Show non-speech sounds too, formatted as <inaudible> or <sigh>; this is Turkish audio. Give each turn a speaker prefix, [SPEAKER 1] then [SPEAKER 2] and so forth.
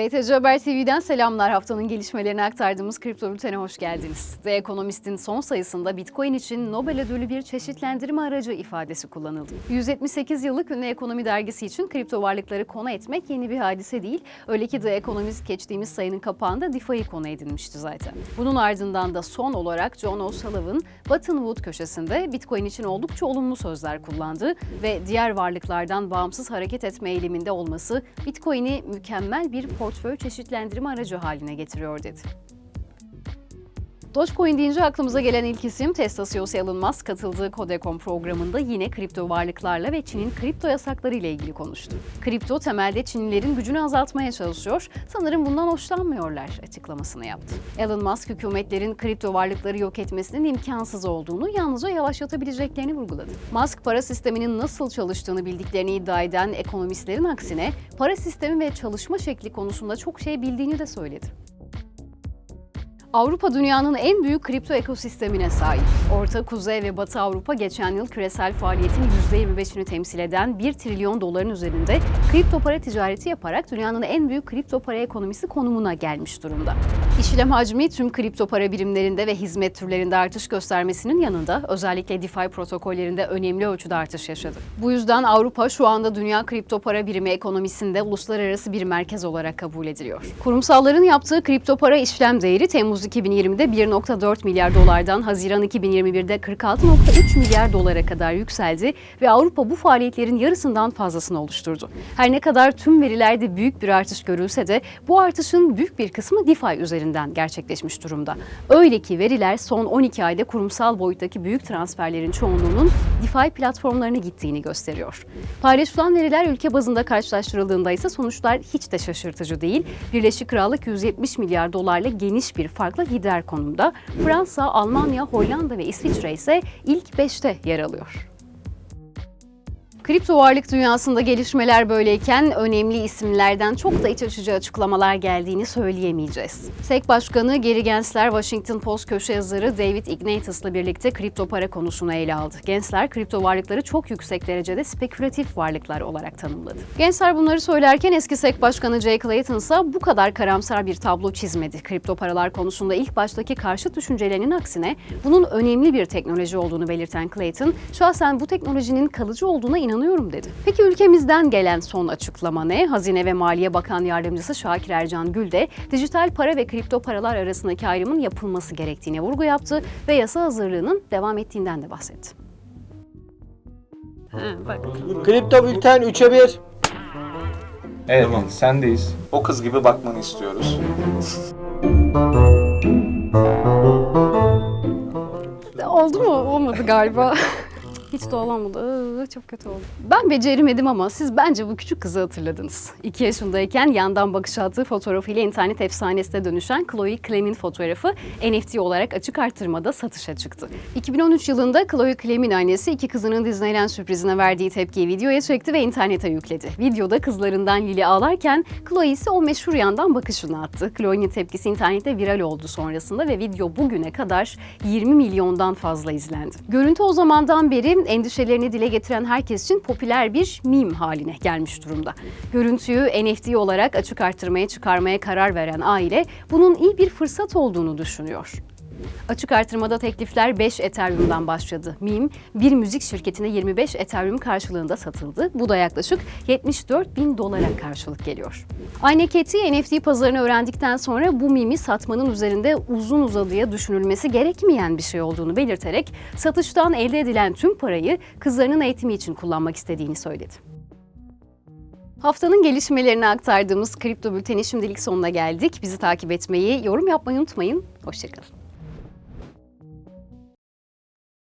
[SPEAKER 1] BTC Haber TV'den selamlar. Haftanın gelişmelerini aktardığımız kripto bültene hoş geldiniz. The Economist'in son sayısında Bitcoin için Nobel ödülü bir çeşitlendirme aracı ifadesi kullanıldı. 178 yıllık ünlü ekonomi dergisi için kripto varlıkları konu etmek yeni bir hadise değil. Öyle ki The Economist geçtiğimiz sayının kapağında DeFi'yi konu edinmişti zaten. Bunun ardından da son olarak John O'Sullivan, Button Wood köşesinde Bitcoin için oldukça olumlu sözler kullandı ve diğer varlıklardan bağımsız hareket etme eğiliminde olması Bitcoin'i mükemmel bir portföy çeşitlendirme aracı haline getiriyor dedi. Dogecoin deyince aklımıza gelen ilk isim Tesla CEO'su Elon Musk katıldığı Codecon programında yine kripto varlıklarla ve Çin'in kripto yasakları ile ilgili konuştu. Kripto temelde Çinlilerin gücünü azaltmaya çalışıyor. Sanırım bundan hoşlanmıyorlar açıklamasını yaptı. Elon Musk hükümetlerin kripto varlıkları yok etmesinin imkansız olduğunu, yalnızca yavaşlatabileceklerini vurguladı. Musk para sisteminin nasıl çalıştığını bildiklerini iddia eden ekonomistlerin aksine para sistemi ve çalışma şekli konusunda çok şey bildiğini de söyledi. Avrupa dünyanın en büyük kripto ekosistemine sahip. Orta, Kuzey ve Batı Avrupa geçen yıl küresel faaliyetin %25'ini temsil eden 1 trilyon doların üzerinde kripto para ticareti yaparak dünyanın en büyük kripto para ekonomisi konumuna gelmiş durumda. İşlem hacmi tüm kripto para birimlerinde ve hizmet türlerinde artış göstermesinin yanında özellikle DeFi protokollerinde önemli ölçüde artış yaşadı. Bu yüzden Avrupa şu anda dünya kripto para birimi ekonomisinde uluslararası bir merkez olarak kabul ediliyor. Kurumsalların yaptığı kripto para işlem değeri Temmuz 2020'de 1.4 milyar dolardan Haziran 2021'de 46.3 milyar dolara kadar yükseldi ve Avrupa bu faaliyetlerin yarısından fazlasını oluşturdu. Her ne kadar tüm verilerde büyük bir artış görülse de bu artışın büyük bir kısmı DeFi üzerinden gerçekleşmiş durumda. Öyle ki veriler son 12 ayda kurumsal boyuttaki büyük transferlerin çoğunluğunun DeFi platformlarına gittiğini gösteriyor. Paylaşılan veriler ülke bazında karşılaştırıldığında ise sonuçlar hiç de şaşırtıcı değil. Birleşik Krallık 170 milyar dolarla geniş bir farkla lider konumda. Fransa, Almanya, Hollanda ve İsviçre ise ilk 5'te yer alıyor. Kripto varlık dünyasında gelişmeler böyleyken önemli isimlerden çok da iç açıcı açıklamalar geldiğini söyleyemeyeceğiz. SEC Başkanı Gary Gensler, Washington Post köşe yazarı David Ignatius'la birlikte kripto para konusunu ele aldı. Gensler, kripto varlıkları çok yüksek derecede spekülatif varlıklar olarak tanımladı. Gensler bunları söylerken eski SEC Başkanı Jay Clayton ise bu kadar karamsar bir tablo çizmedi. Kripto paralar konusunda ilk baştaki karşı düşüncelerinin aksine bunun önemli bir teknoloji olduğunu belirten Clayton, şahsen bu teknolojinin kalıcı olduğuna inanıyorum dedi. Peki ülkemizden gelen son açıklama ne? Hazine ve Maliye Bakan Yardımcısı Şakir Ercan Gül de dijital para ve kripto paralar arasındaki ayrımın yapılması gerektiğine vurgu yaptı ve yasa hazırlığının devam ettiğinden de bahsetti. Ha, bak.
[SPEAKER 2] Kripto Bülten 3'e 1.
[SPEAKER 3] Evet,
[SPEAKER 4] Tamam.
[SPEAKER 3] sendeyiz.
[SPEAKER 4] O kız gibi bakmanı istiyoruz.
[SPEAKER 1] Oldu mu? Olmadı galiba. <laughs> Hiç. Iı, Çok kötü oldu. Ben beceremedim ama siz bence bu küçük kızı hatırladınız. 2 yaşındayken yandan bakış attığı fotoğrafıyla internet efsanesine dönüşen Chloe Clem'in fotoğrafı NFT olarak açık artırmada satışa çıktı. 2013 yılında Chloe Clem'in annesi iki kızının Disneyland sürprizine verdiği tepkiyi videoya çekti ve internete yükledi. Videoda kızlarından Lily ağlarken Chloe ise o meşhur yandan bakışını attı. Chloe'nin tepkisi internette viral oldu sonrasında ve video bugüne kadar 20 milyondan fazla izlendi. Görüntü o zamandan beri endişelerini dile getiren herkes için popüler bir meme haline gelmiş durumda. Görüntüyü NFT olarak açık arttırmaya çıkarmaya karar veren aile bunun iyi bir fırsat olduğunu düşünüyor. Açık artırmada teklifler 5 Ethereum'dan başladı. Meme bir müzik şirketine 25 Ethereum karşılığında satıldı. Bu da yaklaşık 74 bin dolara karşılık geliyor. Aynı Keti NFT pazarını öğrendikten sonra bu mimi satmanın üzerinde uzun uzadıya düşünülmesi gerekmeyen bir şey olduğunu belirterek satıştan elde edilen tüm parayı kızlarının eğitimi için kullanmak istediğini söyledi. Haftanın gelişmelerini aktardığımız kripto bülteni şimdilik sonuna geldik. Bizi takip etmeyi, yorum yapmayı unutmayın. Hoşçakalın.